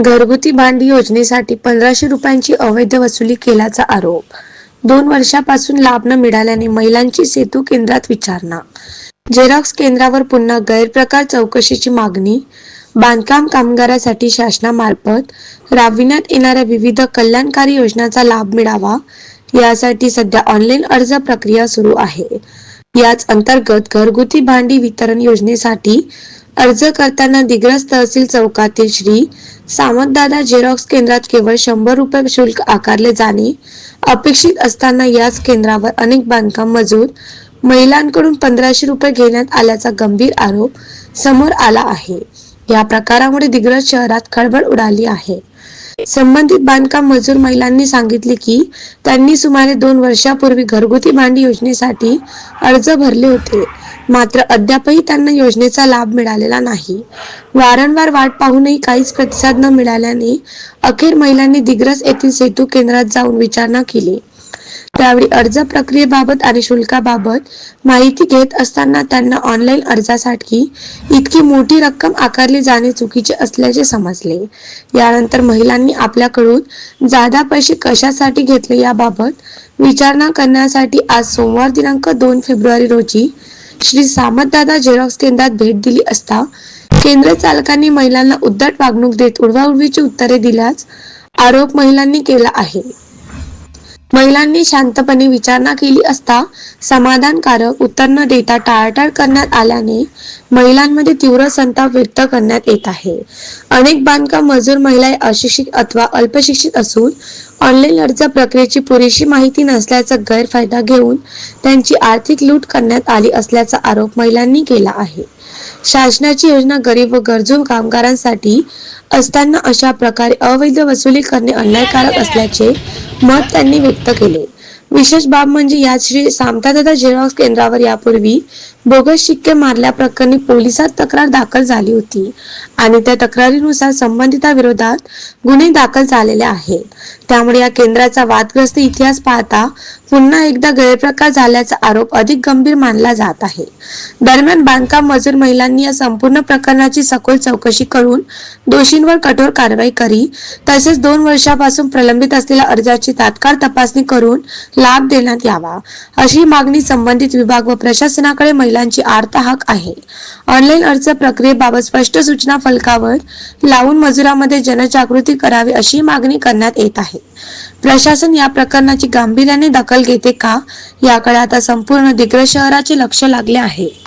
घरगुती भांडी योजनेसाठी पंधराशे रुपयांची अवैध वसुली केल्याचा आरोप. दोन वर्षापासून लाभ न मिळाल्याने महिलांची सेतू केंद्रात विचारणा. झेरॉक्स केंद्रावर पुन्हा गैरप्रकार चौकशीची मागणी. बांधकाम कामगारासाठी शासनामार्फत राबविण्यात येणाऱ्या विविध कल्याणकारी योजनांचा लाभ मिळावा यासाठी सध्या ऑनलाईन अर्ज प्रक्रिया सुरू आहे. याच अंतर्गत घरगुती भांडी वितरण योजनेसाठी अर्ज करताना दिग्रस तहसील चौकातील श्री सामंतदादा झेरॉक्स केंद्रात केवळ शंभर रुपये शुल्क आकारले जाणे अपेक्षित असताना याच केंद्रावर अनेक बांधकाम मजूर महिलांकडून पंधराशे रुपये घेण्यात आल्याचा गंभीर आरोप समोर आला आहे. या प्रकारामुळे दिग्रस शहरात खळबळ उडाली आहे. संबंधित बांधकाम मजूर महिलांनी सांगितले की त्यांनी सुमारे दोन वर्षापूर्वी घरगुती भांडी योजनेसाठी अर्ज भरले होते. मात्र अद्यापही त्यांना योजनेचा लाभ मिळालेला नाही. वारंवार वाट पाहूनही काहीच प्रतिसाद न मिळाल्याने अखेर महिलांनी दिग्रस येथील सेतू केंद्रात जाऊन विचारणा केली. त्यावेळी अर्ज प्रक्रियेबाबत आणि शुल्काबाबत माहिती घेत असताना त्यांना ऑनलाईन अर्जासाठी इतकी मोठी रक्कम आकारली जाणे चुकीचे असल्याचे समजले. यानंतर महिलांनी आपल्याकडून जादा पैसे कशासाठी घेतले याबाबत विचारणा करण्यासाठी आज सोमवार दिनांक दोन फेब्रुवारी रोजी श्री सामंतदादा झेरॉक्स केंद्रात भेट दिली असता केंद्र चालकांनी महिलांना उद्धट वागणूक देत उडवाउडवीची उत्तरे दिल्यास आरोप महिलांनी केला आहे. महिलांनी शांतपणे विचारणा केली असता समाधानकारक उत्तर न देता टाळाटाळ करण्यात आल्याने महिलांमध्ये तीव्र संताप व्यक्त करण्यात येत आहे. अनेक बांधकाम मजूर महिला अशिक्षित अथवा अल्पशिक्षित असून ऑनलाईन अर्ज प्रक्रियेची पुरेशी माहिती नसल्याचा गैरफायदा घेऊन त्यांची आर्थिक लूट करण्यात आली असल्याचा आरोप महिलांनी केला आहे. शासनाची योजना गरीब व गरजू कामगारांसाठी असताना अशा प्रकारे अवैध वसुली करणे अन्यायकारक असल्याचे मत त्यांनी व्यक्त केले. विशेष बाब म्हणजे या श्री सामतादादा झेरॉक्स केंद्रावर यापूर्वी बोगस शिक्के मारल्याप्रकरणी पोलिसात तक्रार दाखल झाली होती आणि त्या तक्रारीनुसार संबंधिताविरोधात गुन्हे दाखल झालेले आहेत. त्यामुळे या केंद्राचा वादग्रस्त इतिहास पाहता पुन्हा एकदा गैरप्रकार झाल्याचा आरोप अधिक गंभीर मानला जात आहे. दरम्यान बांधकाम मजूर महिलांनी या संपूर्ण प्रकरणाची सखोल चौकशी करून दोषींवर कठोर कारवाई करी. तसेच दोन वर्षापासून प्रलंबित असलेल्या अर्जाची तात्काळ तपासणी करून लाभ देण्यात यावा अशी मागणी संबंधित विभाग व प्रशासनाकडे महिलांची आर्त हक आहे. ऑनलाईन अर्ज प्रक्रियेबाबत स्पष्ट सूचना फलकावर लावून मजुरांमध्ये जनजागृती करावी अशी मागणी करण्यात येत आहे. प्रशासन या प्रकरणाची गांभीर्याने दखल घेते का? याकडे आता संपूर्ण दिग्रस शहराचे लक्ष लागले आहे.